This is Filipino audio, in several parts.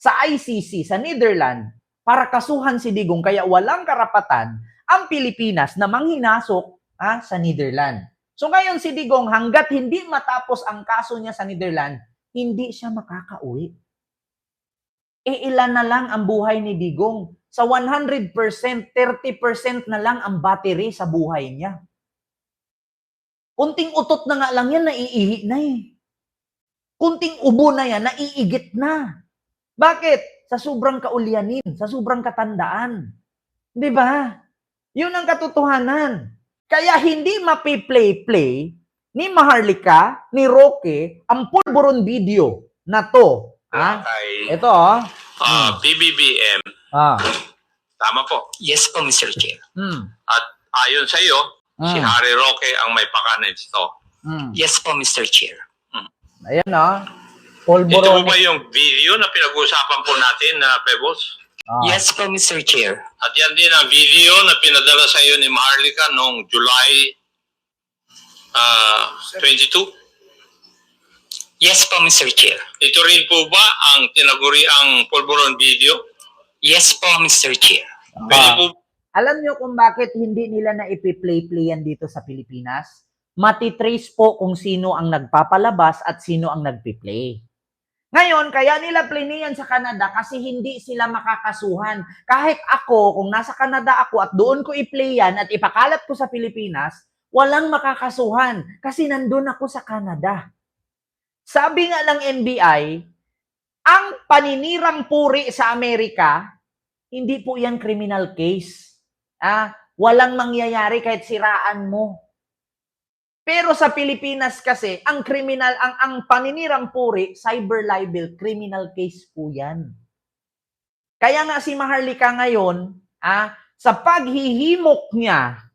sa ICC sa Netherlands para kasuhan si Digong kaya walang karapatan ang Pilipinas na manghinasok ah, sa Netherlands. So ngayon si Digong hanggat hindi matapos ang kaso niya sa Netherlands, hindi siya makakauwi. E ilan na lang ang buhay ni Digong? Sa 100%, 30% na lang ang battery sa buhay niya. Kunting utot na nga lang yan, naiihi na eh. Kunting ubo na yan, naiigit na. Bakit? Sa sobrang kaulyanin, sa sobrang katandaan. Di ba? Yun ang katotohanan. Kaya hindi mapi-play-play ni Maharlika, ni Roque, ang pulburon video na to. Ah, kay ito oh. ah, PBBM. Ah. Tama po. Yes po, Mr. Chair. Mm. At ayon sa iyo, si Mm. Harry Roque ang may pakanan nito. Mm. Yes po, Mr. Chair. Ayan oh. Ito po ba yung video na pinag-uusapan po natin na Pebbles? Ah. Yes po, Mr. Chair. At yan din ang video na pinadala sa iyo ni Maharlika noong July ah, 22. Yes po, Mr. Chair. Ito rin po ba ang tinaguri ang pulburon video? Yes po, Mr. Chair. Pwede Ah. po Alam nyo kung bakit hindi nila na ipi-play-play yan dito sa Pilipinas? Matitrace po kung sino ang nagpapalabas at sino ang nagpi-play. Ngayon, kaya nila plinian sa Canada kasi hindi sila makakasuhan. Kahit ako, kung nasa Canada ako at doon ko i-play yan at ipakalat ko sa Pilipinas, walang makakasuhan kasi nandun ako sa Canada. Sabi nga ng NBI, ang paninirang puri sa Amerika, hindi po yan criminal case. Ah, walang mangyayari kahit siraan mo. Pero sa Pilipinas kasi, ang criminal, ang, ang paninirang puri, cyber libel, criminal case po yan. Kaya nga si Maharlika ngayon, ah, sa paghihimok niya,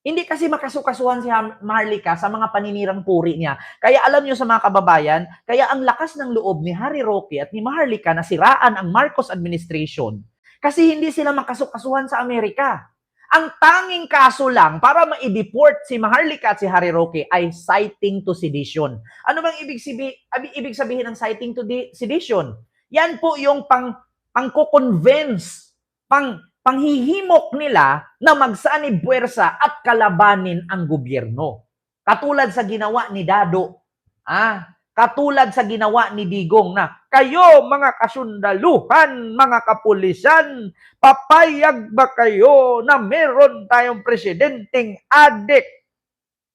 hindi kasi makasukasuhan si Maharlika sa mga paninirang puri niya. Kaya alam niyo sa mga kababayan, kaya ang lakas ng loob ni Harry Roque at ni Maharlika na siraan ang Marcos administration kasi hindi sila makasukasuhan sa Amerika. Ang tanging kaso lang para ma-deport si Maharlika at si Harry Roque ay citing to sedition. Ano bang ibig, sabi, abi- ibig sabihin ng citing to di- sedition? Yan po yung pang pangko-convince, pang panghihimok nila na magsanib puwersa at kalabanin ang gobyerno. Katulad sa ginawa ni Dado. Ah, katulad sa ginawa ni Digong na kayo mga kasundaluhan, mga kapulisan, papayag ba kayo na meron tayong presidenteng adik?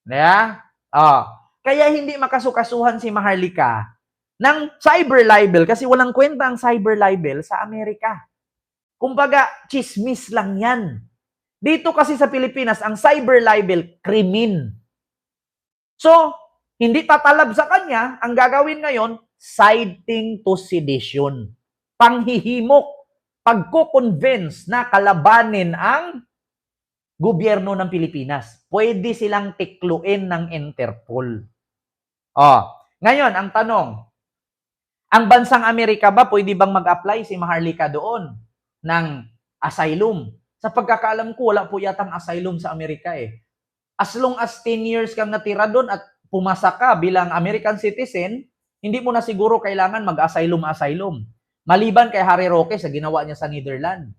Yeah? Oh. Kaya hindi makasukasuhan si Maharlika ng cyber libel kasi walang kwenta ang cyber libel sa Amerika. Kumbaga, chismis lang yan. Dito kasi sa Pilipinas, ang cyber libel, krimin. So, hindi tatalab sa kanya, ang gagawin ngayon, citing to sedition. Panghihimok, pagko-convince na kalabanin ang gobyerno ng Pilipinas. Pwede silang tikluin ng Interpol. Oh, ngayon, ang tanong, ang bansang Amerika ba pwede bang mag-apply si Maharlika doon ng asylum? Sa pagkakaalam ko, wala po yatang asylum sa Amerika eh. As long as 10 years kang natira doon at pumasa ka bilang American citizen, hindi mo na siguro kailangan mag-asylum-asylum. Maliban kay Harry Roque sa ginawa niya sa Netherlands.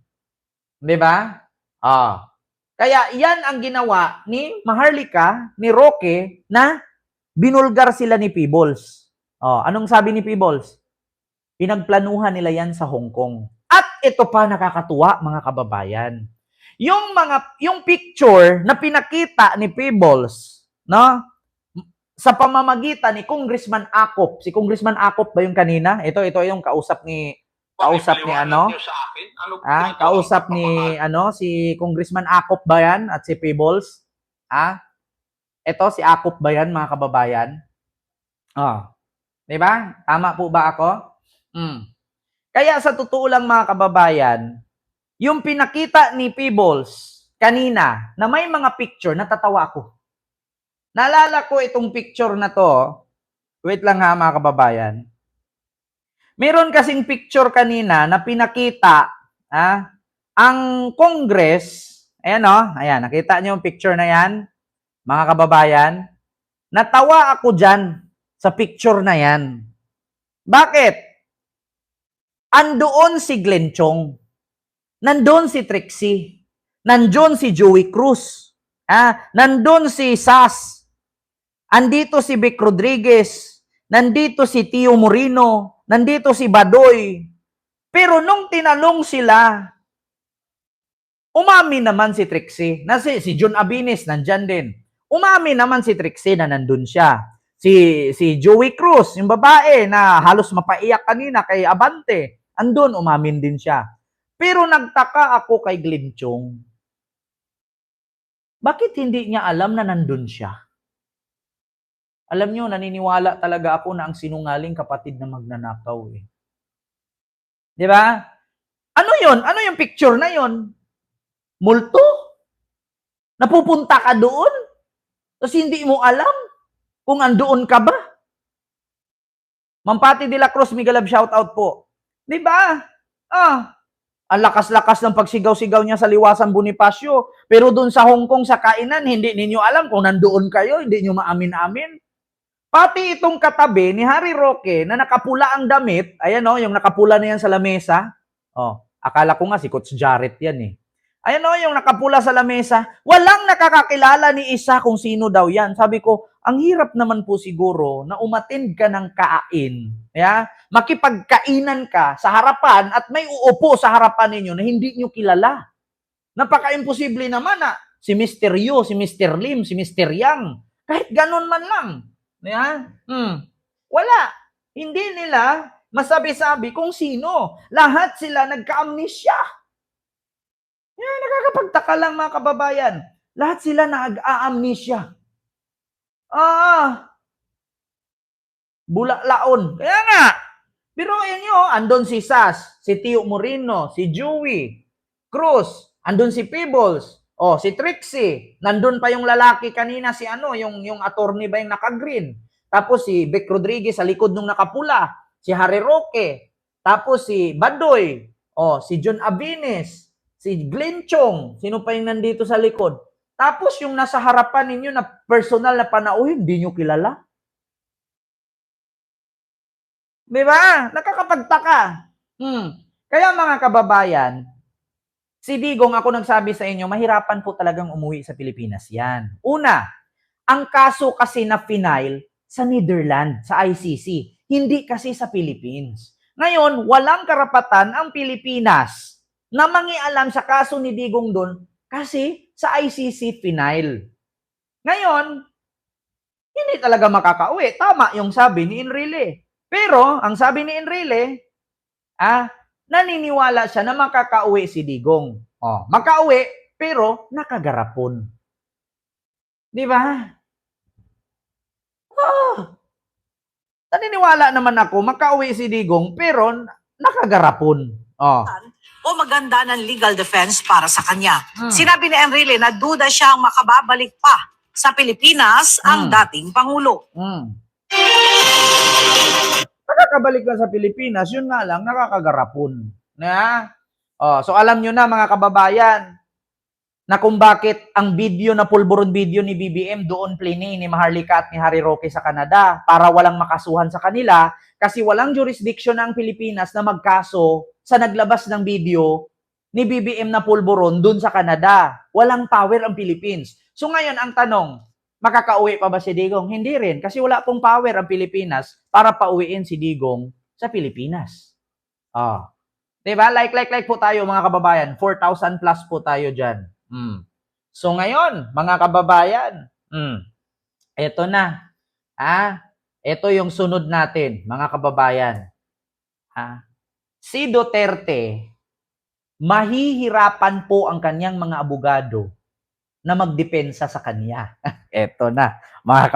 Di ba? Ah. Kaya yan ang ginawa ni Maharlika, ni Roque, na binulgar sila ni Peebles. Oh, anong sabi ni Peebles? Pinagplanuhan nila yan sa Hong Kong. At ito pa nakakatuwa mga kababayan. Yung mga yung picture na pinakita ni Peebles, no? Sa pamamagitan ni Congressman Akop. Si Congressman Akop ba yung kanina? Ito ito yung kausap ni Kausap ni ano? ano Ah, kausap ni ano si Congressman Akop ba yan at si Peebles? Ah? Ito si Akop ba yan mga kababayan? Ah. 'Di ba? Tama po ba ako? Mm. Kaya sa totoo lang mga kababayan, yung pinakita ni Peebles kanina na may mga picture, natatawa ako. Naalala ko itong picture na to. Wait lang ha mga kababayan. Meron kasing picture kanina na pinakita ah, ang Congress, ayan o, ayan, nakita niyo yung picture na yan, mga kababayan, natawa ako dyan sa picture na yan. Bakit? Andoon si Glenn Chong. Nandun si Trixie. Nandun si Joey Cruz. Ah, nandun si Sas. Andito si Vic Rodriguez. Nandito si Tio Moreno. Nandito si Badoy. Pero nung tinanong sila, umami naman si Trixie. Na si, si John Abinis, nandyan din. Umami naman si Trixie na nandun siya. Si, si Joey Cruz, yung babae na halos mapaiyak kanina kay Abante, andun, umamin din siya. Pero nagtaka ako kay Chong. Bakit hindi niya alam na nandun siya? Alam niyo, naniniwala talaga ako na ang sinungaling kapatid na magnanakaw eh. Di ba? Ano yon? Ano yung picture na yon? Multo? Napupunta ka doon? Tapos hindi mo alam kung andoon ka ba? Mampati de la Cruz, Migalab, shout out po. Di ba? Ah, ang lakas-lakas ng pagsigaw-sigaw niya sa liwasan Bonifacio. Pero doon sa Hong Kong, sa kainan, hindi ninyo alam kung nandoon kayo, hindi nyo maamin-amin. Pati itong katabi ni Harry Roque na nakapula ang damit, ayan o, yung nakapula na yan sa lamesa. Oh, akala ko nga si Coach Jarrett yan eh. Ayan o, yung nakapula sa lamesa. Walang nakakakilala ni isa kung sino daw yan. Sabi ko, ang hirap naman po siguro na umatend ka ng kain. Yeah? Makipagkainan ka sa harapan at may uupo sa harapan ninyo na hindi nyo kilala. Napaka-imposible naman na si Mr. Yu, si Mr. Lim, si Mr. Yang. Kahit ganun man lang. Yeah? Hmm. Wala. Hindi nila masabi-sabi kung sino. Lahat sila nagka-amnesia. Yan, nakakapagtaka lang mga kababayan. Lahat sila nag-a-amnesia. Ah, bulaklaon. Kaya nga, pero yun nyo, andon si Sas, si Tio Moreno, si Joey, Cruz, andon si Peebles, oh, si Trixie, nandun pa yung lalaki kanina, si ano, yung, yung attorney ba yung naka-green. Tapos si Vic Rodriguez sa likod nung nakapula, si Harry Roque, tapos si Badoy, oh, si John Abines, si Glenn Chong, sino pa yung nandito sa likod? Tapos yung nasa harapan ninyo na personal na panauhin, hindi nyo kilala. Di ba? Nakakapagtaka. Hmm. Kaya mga kababayan, si Digong, ako nagsabi sa inyo, mahirapan po talagang umuwi sa Pilipinas yan. Una, ang kaso kasi na final sa Netherlands, sa ICC, hindi kasi sa Philippines. Ngayon, walang karapatan ang Pilipinas na mangialam sa kaso ni Digong doon kasi sa ICC final. Ngayon, hindi talaga makakauwi. Tama yung sabi ni Enrile. Pero, ang sabi ni Enrile, ah, naniniwala siya na makakauwi si Digong. Oh, makauwi, pero nakagarapon. Di ba? Oh, naniniwala naman ako, makauwi si Digong, pero nakagarapon. Oh. o maganda ng legal defense para sa kanya. Hmm. Sinabi ni Enrile na duda siyang makababalik pa sa Pilipinas ang Hmm. dating Pangulo. Mm. Nakakabalik lang sa Pilipinas, yun nga lang, nakakagarapon. Na? Oh, so alam nyo na mga kababayan, na kung bakit ang video na pulburon video ni BBM doon plini ni Maharlika at ni Harry Roque sa Canada para walang makasuhan sa kanila kasi walang jurisdiction ang Pilipinas na magkaso sa naglabas ng video ni BBM na pulburon doon sa Canada. Walang power ang Philippines. So ngayon ang tanong, makakauwi pa ba si Digong? Hindi rin kasi wala pong power ang Pilipinas para pauwiin si Digong sa Pilipinas. Ah. 'Di ba? Like like like po tayo mga kababayan. 4,000 plus po tayo diyan. Mm. So ngayon, mga kababayan, mm, eto na. Ah, ito yung sunod natin, mga kababayan. Ah, si Duterte, mahihirapan po ang kanyang mga abogado na magdepensa sa kanya. eto na, mga.